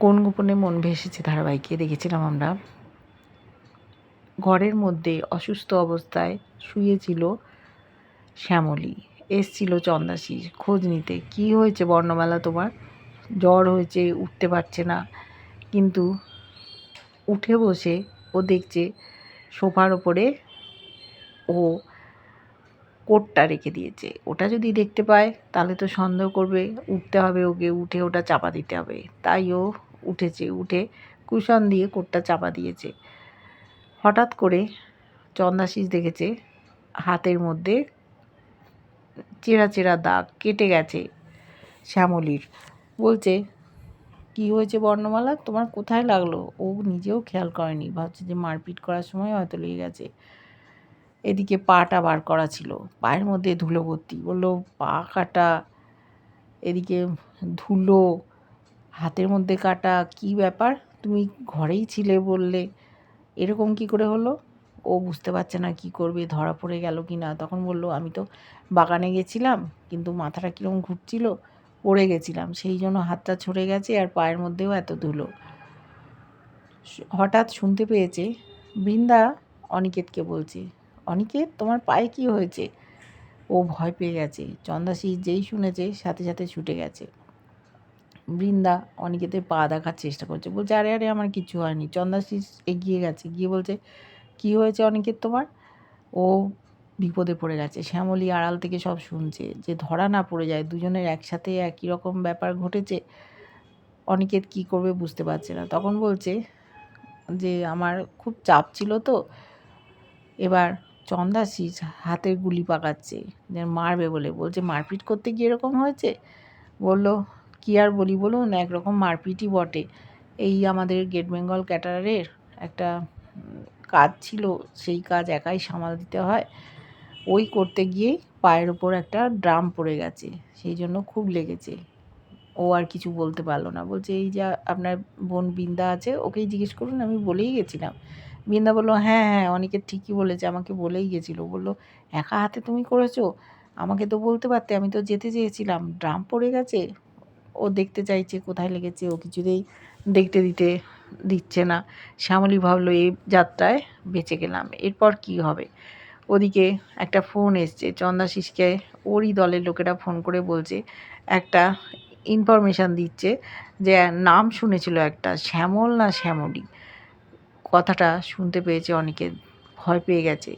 কোন গোপনে মন ভেসেছে ধারাবাহিকে দেখেছিলাম আমরা। ঘরের মধ্যে অসুস্থ অবস্থায় শুয়েছিল শ্যামলী। এসছিল চন্দাশিস খোঁজ নিতে। কি হয়েছে বর্ণমালা তোমার? জ্বর হয়েছে, উঠতে পারছে না। কিন্তু উঠে বসে ও দেখছে সোফার ওপরে ও কোটটা রেখে দিয়েছে। ওটা যদি দেখতে পায়, তাহলে তো সন্দেহ করবে, উঠতে হবে ওকে, উঠে ওটা চাপা দিতে হবে। তাই ও উঠেছে, উঠে কুশন দিয়ে কোটটা চাপা দিয়েছে। হঠাৎ করে চন্দাশিস দেখেছে, হাতের মধ্যে চেরা চেরা দাগ কেটে গেছে শ্যামলির। বলছে, কি হয়েছে বর্ণমালা? তোমার কোথায় লাগল? ও নিজেও খেয়াল করেনি। ভাবছে যে মারপিট করার সময় হয়তো লেগে গেছে। এদিকে পাটা বার করা ছিল। পায়ের মধ্যে ধুলো ভর্তি। বলল, পা কাটা, এদিকে ধুলো, হাতের মধ্যে কাটা, কি ব্যাপার? তুমি ঘরেই ছিলে বললে। এরকম কি করে হলো? ও বুঝতে পারছে না কি করবে, ধরা পড়ে গেল কি না। তখন বলল, আমি তো বাগানে গেছিলাম, কিন্তু মাথাটা কীরকম ঘুরছিল, পড়ে গেছিলাম। সেই জন্য হাতটা ছড়ে গেছে আর পায়ের মধ্যেও এত ধুলো। হঠাৎ শুনতে পেয়েছে, বৃন্দা অনিকেতকে বলছে অনিকেত তোমার পায়ে কি হয়েছে? ও ভয় পেয়ে গেছে। চন্দাশি যেই শুনেছে, সাথে সাথে ছুটে গেছে। বৃন্দা অনিকেতের পা দেখার চেষ্টা করছে। বলছে, আরে আরে, আমার কিছু হয়নি। চন্দাশি এগিয়ে গেছে। গিয়ে বলছে, কি হয়েছে অনিকেত তোমার? ও বিপদে পড়ে গেছে। শ্যামলী আড়াল থেকে সব শুনছে। যে ধরা না পড়ে যায়, দুজনের একসাথে একই রকম ব্যাপার ঘটেছে, অনিকেত কি করবে বুঝতে পারছে না। তখন বলছে যে, আমার খুব চাপ ছিল তো। এবার চন্দাশিস হাতের গুলি পাকাচ্ছে। যে মারবে বলে। বলছে, মারপিট করতে গিয়ে এরকম হয়েছে? বলল, কি আর বলি বলুন, একরকম মারপিটই বটে। এই আমাদের গেট বেঙ্গল ক্যাটারের একটা কাজ ছিল, সেই কাজ একাই সামাল দিতে হয়। ওই করতে গিয়েই পায়ের ওপর একটা ড্রাম পড়ে গেছে। সেই জন্য খুব লেগেছে। ও আর কিছু বলতে পারল না। বলছে, এই যে আপনার বোন বিন্দা আছে, ওকেই জিজ্ঞেস করুন, আমি বলেই গেছিলাম। বৃন্দা বলল হ্যাঁ হ্যাঁ অনেকে ঠিকই বলেছে, আমাকে বলেই গেছিল। বলল, একা হাতে তুমি করেছ? আমাকে তো বলতে পারতে, আমি তো যেতে চেয়েছিলাম। ড্রাম পড়ে গেছে। ও দেখতে চাইছে কোথায় লেগেছে, ও কিছুতেই দেখতে দিতে দিচ্ছে না। শ্যামলী ভাবলো, এই যাত্রায় বেঁচে গেলাম, এরপর কি হবে? ওদিকে একটা ফোন এসছে চন্দাশিসকে ওরই দলের লোকেরা ফোন করে বলছে, একটা ইনফরমেশান দিচ্ছে যে, নাম শুনেছিল একটা, শ্যামল না শ্যামলী? কথাটা শুনতে পেয়েছে, অনেকে ভয় পেয়ে গেছে।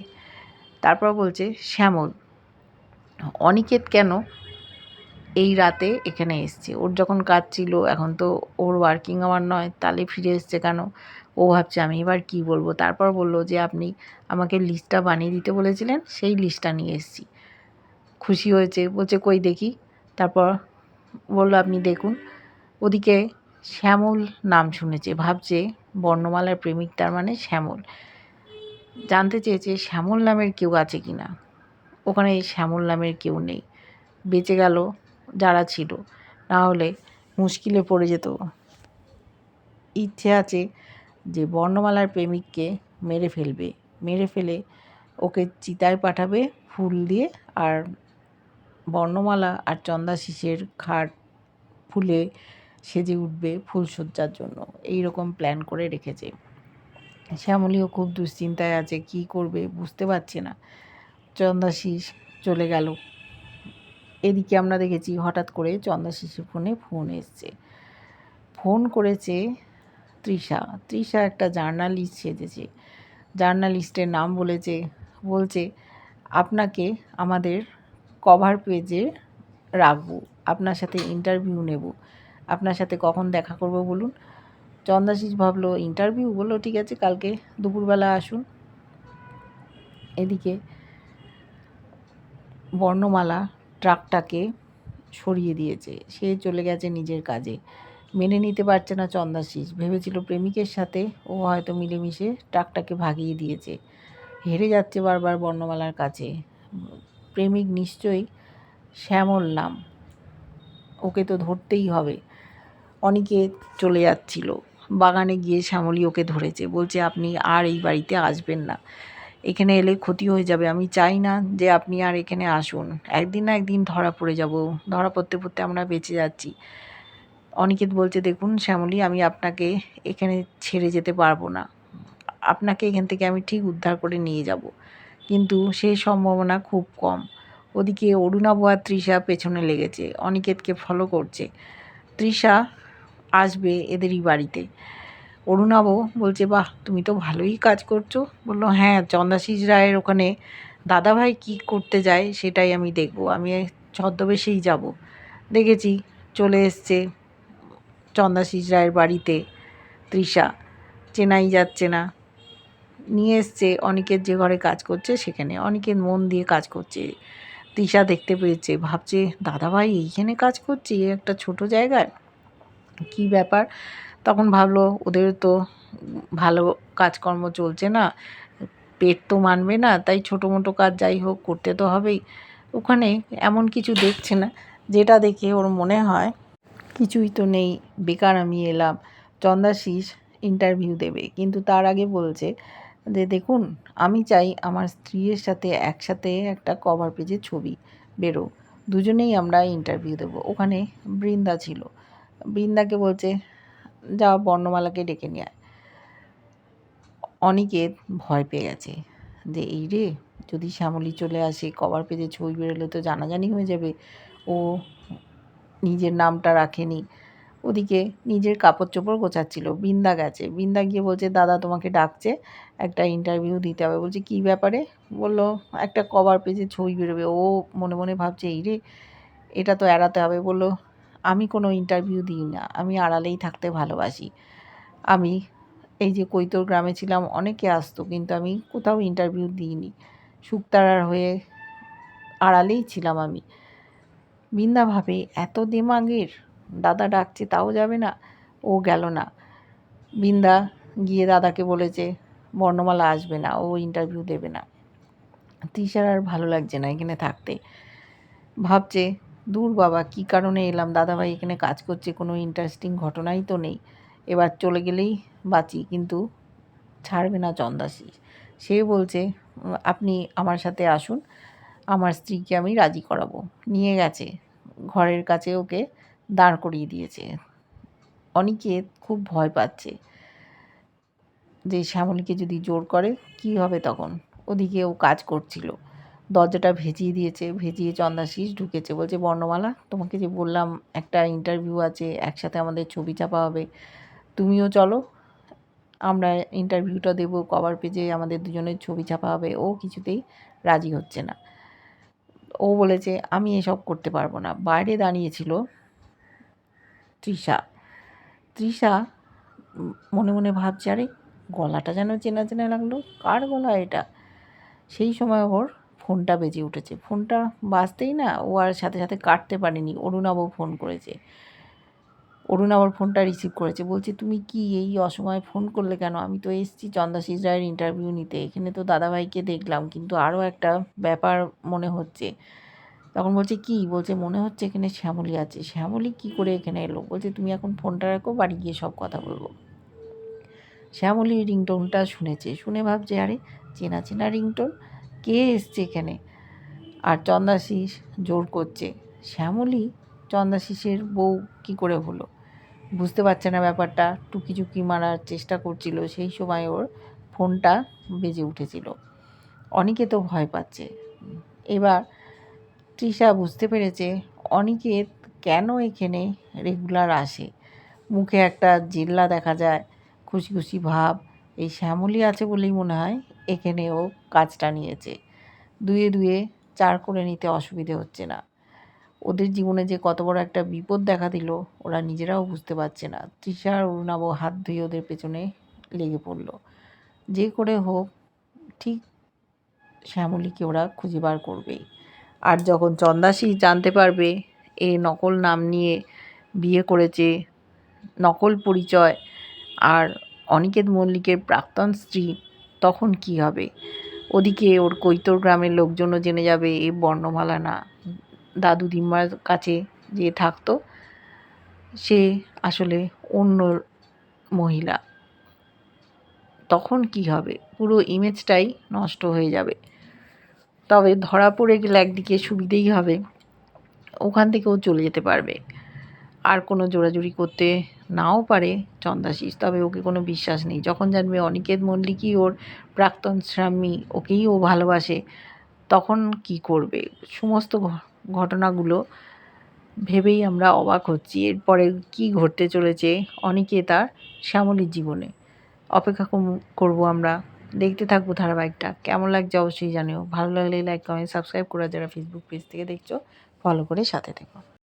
তারপর বলছে, শ্যামল, অনিকেত কেন এই রাতে এখানে এসছে? ওর যখন কাজ ছিল, এখন তো ওর ওয়ার্কিং আওয়ার নয়, তাহলে ফিরে এসছে কেন? ও ভাবছে, আমি এবার কি বলব? তারপর বলল যে, আপনি আমাকে লিস্টটা বানিয়ে দিতে বলেছিলেন, সেই লিস্টটা নিয়ে এসেছি। খুশি হয়েছে। বলছে, কই দেখি? তারপর বলল, আপনি দেখুন। ওদিকে শ্যামল নাম শুনেছে, ভাবছে বর্ণমালার প্রেমিক তার মানে শ্যামল। জানতে চেয়েছে শ্যামল নামের কেউ আছে কি না ওখানে শ্যামল নামের কেউ নেই। বেঁচে গেল যারা ছিল, না হলে মুশকিলে পড়ে যেত। ইচ্ছে আছে যে বর্ণমালার প্রেমিককে মেরে ফেলবে। মেরে ফেলে ওকে চিতায় পাঠাবে ফুল দিয়ে আর বর্ণমালা আর চন্দাশিসের খাট ফুলে সেজে উঠবে ফুলসজ্জার জন্য। এই রকম প্ল্যান করে রেখেছে। শ্যামলীও খুব দুশ্চিন্তায় আছে, কি করবে বুঝতে পারছে না। চন্দাশিস চলে গেল। এদিকে আমরা দেখেছি হঠাৎ করে চন্দাশিসের ফোনে ফোন এসছে। ফোন করেছে তৃষা। তৃষা একটা জার্নালিস্ট সেজেছে। জার্নালিস্টের নাম বলেছে, বলছে, আপনাকে আমাদের কভার পেজে রাখব। আপনার সাথে ইন্টারভিউ নেব। আপনার সাথে কখন দেখা করব বলুন। চন্দাশিস ভাবলো ইন্টারভিউ বলল, ঠিক আছে, কালকে দুপুরবেলা আসুন। এদিকে বর্ণমালা ট্রাকটাকে সরিয়ে দিয়েছে। সে চলে গেছে নিজের কাজে। মেনে নিতে পারছে না চন্দাশিস ভেবেছিল প্রেমিকের সাথে ও হয়তো মিলেমিশে ট্রাকটাকে ভাগিয়ে দিয়েছে। হেরে যাচ্ছে বারবার বর্ণমালার কাছে। প্রেমিক নিশ্চয়ই শ্যামল নাম। ওকে তো ধরতেই হবে। অনেকে চলে যাচ্ছিল। বাগানে গিয়ে শ্যামলী ওকে ধরেছে। বলছে, আপনি আর এই বাড়িতে আসবেন না। এখানে এলে ক্ষতি হয়ে যাবে। আমি চাই না যে আপনি আর এখানে আসুন। একদিন না একদিন ধরা পড়ে যাব। ধরা পড়তে পড়তে আমরা বেঁচে যাচ্ছি। অনিকেত বলছে, দেখুন শ্যামলী, আমি আপনাকে এখানে ছেড়ে যেতে পারব না। আপনাকে এখান থেকে আমি ঠিক উদ্ধার করে নিয়ে যাব। কিন্তু সেই সম্ভাবনা খুব কম। ওদিকে অরুণাব তৃষা পেছনে লেগেছে। অনিকেতকে ফলো করছে। তৃষা আসবে এদেরই বাড়িতে। অরুণাব বলছে, বাহ, তুমি তো ভালোই কাজ করছ। বলল হ্যাঁ চন্দাশিস রায়ের ওখানে দাদাভাই কি করতে যায় সেটাই আমি দেখব। আমি ছদ্মবেশেই যাব। দেখেছি, চলে এসছে চন্দাশিস রায়ের বাড়িতে তৃষা। চেনাই যাচ্ছে না। নিয়ে এসছে অনেকের যে ঘরে কাজ করছে সেখানে। অনেকের মন দিয়ে কাজ করছে। তৃষা দেখতে পেয়েছে, ভাবছে, দাদাভাই এইখানে কাজ করছে একটা ছোট জায়গায়? কি ব্যাপার? তখন ভাবলো, ওদের তো ভালো কাজকর্ম চলছে না, পেট তো মানবে না, তাই ছোটো মোটো কাজ যাই হোক, করতে তো হবেই। ওখানে এমন কিছু দেখছে না, যেটা দেখে ওর মনে হয়, কিছুই তো নেই, বেকার আমি এলাম, চন্দাশিস ইন্টারভিউ দেবে। কিন্তু তার আগে বলছে যে, দেখুন, আমি চাই আমার স্ত্রীর সাথে একসাথে একটা কভার পেজে ছবি বেরো, দুজনেই আমরা ইন্টারভিউ দেবো। ওখানে বৃন্দা ছিল। বৃন্দাকে বলছে যা বর্ণমালাকে ডেকে নিয়ে আয়। অনিকেত ভয় পেয়ে গেছে যে, এই রে, যদি শ্যামলী চলে আসে কভার পেজে ছবি বেরোলে তো জানাজানি হয়ে যাবে। ও নিজের নামটা রাখেনি। ওদিকে নিজের কাপড় চোপড় গোছাচ্ছিল। বৃন্দা গেছে। বৃন্দা গিয়ে বলছে, দাদা তোমাকে ডাকছে, একটা ইন্টারভিউ দিতে হবে। বলছে, কী ব্যাপারে? বলল, একটা কভার পেজে ছবি বেরোবে। ও মনে মনে ভাবছে, এই রে, এটা তো এড়াতে হবে। বলল আমি কোনো ইন্টারভিউ দিই না। আমি আড়ালেই থাকতে ভালোবাসি। আমি এই যে কৈতর গ্রামে ছিলাম, অনেকে আসতো, কিন্তু আমি কোথাও ইন্টারভিউ দিইনি। শুকতারার হয়ে আড়ালেই ছিলাম আমি। বৃন্দা ভাবে, এত দিমাগের? দাদা ডাকছে, তাও যাবে না? ও গেল না। বৃন্দা গিয়ে দাদাকে বলেছে, বর্ণমালা আসবে না, ও ইন্টারভিউ দেবে না। তৃষার আর ভালো লাগছে না এখানে থাকতে। ভাবছে দূর বাবা, কি কারণে এলাম? দাদাভাই এখানে কাজ করছে, কোনো ইন্টারেস্টিং ঘটনাই তো নেই। এবার চলে গেলেই বাঁচি, কিন্তু ছাড়বে না চন্দাসি। সে বলছে, আপনি আমার সাথে আসুন, আমার স্ত্রীকে আমি রাজি করাবো। নিয়ে গেছে। ঘরের কাছে ওকে দাঁড় করিয়ে দিয়েছে। অনিকেত খুব ভয় পাচ্ছে যে শ্যামলীকে যদি জোর করে, কি হবে তখন? ওদিকে ও কাজ করছিল। দরজাটা ভেজিয়ে দিয়েছে, ভেজিয়ে চন্দাশিস ঢুকেছে। বলছে, বর্ণমালা, তোমাকে যে বললাম একটা ইন্টারভিউ আছে, একসাথে আমাদের ছবি চাপা হবে। তুমিও চলো, আমরা ইন্টারভিউটা দেবো কভার পেজে আমাদের দুজনের ছবি ছাপা হবে। ও কিছুতেই রাজি হচ্ছে না। ও বলেছে, আমি এসব করতে পারব না। বাইরে দাঁড়িয়েছিল তৃষা। তৃষা মনে মনে ভাবছে, আরে, গলাটা যেন চেনা চেনা লাগল, কার গলা এটা? সেই সময় ওর ফোনটা বেজে উঠেছে। ফোনটা বাজতেই না ও আর সাথে সাথে কাটতে পারেনি। অরুণাবও ফোন করেছে। অরুণাবর ফোনটা রিসিভ করেছে। বলছে, তুমি কি এই অসময়ে ফোন করলে কেন? আমি তো এসেছি চন্দাশিস রায়ের ইন্টারভিউ নিতে। এখানে তো দাদাভাইকে দেখলাম, কিন্তু আরও একটা ব্যাপার মনে হচ্ছে। তখন বলছে, কি? বলছে, মনে হচ্ছে এখানে শ্যামলী আছে। শ্যামলী কি করে এখানে এলো? বলছে, তুমি এখন ফোনটা রাখো, বাড়ি গিয়ে সব কথা বলব। শ্যামলী রিংটোনটা শুনেছে। শুনে ভাবছে, আরে, চেনা চেনা রিংটোন? কে এসছে এখানে? আর চন্দাশিস জোর করছে। শ্যামলী চন্দাশিসের বউ কি করে হলো? বুঝতে পারছে না ব্যাপারটা। টুকি চুকি মারার চেষ্টা করছিল। সেই সময় ওর ফোনটা বেজে উঠেছিল। অনেকে তো ভয় পাচ্ছে। এবার তৃষা বুঝতে পেরেছে অনিকেত কেন এখানে রেগুলার আসে? মুখে একটা জেল্লা দেখা যায়, খুশি খুশি ভাব। এই শ্যামলি আছে বলেই মনে হয় এখানে ও কাজটা নিয়েছে। দুয়ে দুয়ে চার করে নিতে অসুবিধে হচ্ছে না। ওদের জীবনে যে কত বড় একটা বিপদ দেখা দিল, ওরা নিজেরাও বুঝতে পারছে না। তৃষা আর অরুণাব হাত ধুয়ে ওদের পেছনে লেগে পড়ল। যে করে হোক, ঠিক শ্যামলীকে ওরা খুঁজে বার করবেই। আর যখন চন্দাসী জানতে পারবে, এ নকল নাম নিয়ে বিয়ে করেছে, নকল পরিচয়, আর অনিকেত মল্লিকের প্রাক্তন স্ত্রী তখন কি হবে? ওদিকে ওর কৈতর গ্রামের লোকজনও জেনে যাবে, এ বর্ণমালা না। দাদু দিম্মার কাছে যে থাকতো, সে আসলে অন্য মহিলা। তখন কি হবে? পুরো ইমেজটাই নষ্ট হয়ে যাবে। তবে ধরা পড়ে গেলে একদিকে সুবিধেই হবে। ওখান থেকেও চলে যেতে পারবে। আর কোনো জোড়াজুড়ি করতে নাও পারে চন্দাশিস, তবে ওকে কোনো বিশ্বাস নেই। যখন জানবে অনিকেত মল্লিকই ওর প্রাক্তন স্বামী, ওকেই ও ভালোবাসে, তখন কি করবে? সমস্ত ঘটনাগুলো ভেবেই আমরা অবাক হচ্ছি। এরপরে কি ঘটতে চলেছে অনিকেত আর শ্যামলীর জীবনে? অপেক্ষা করব আমরা। দেখতে থাকব ধারাবাহিকটা। কেমন লাগছে অবশ্যই জানিও। ভালো লাগলে লাইক কমেন্ট সাবস্ক্রাইব করে যারা ফেসবুক পেজ থেকে দেখছ ফলো করে সাথে থেকো।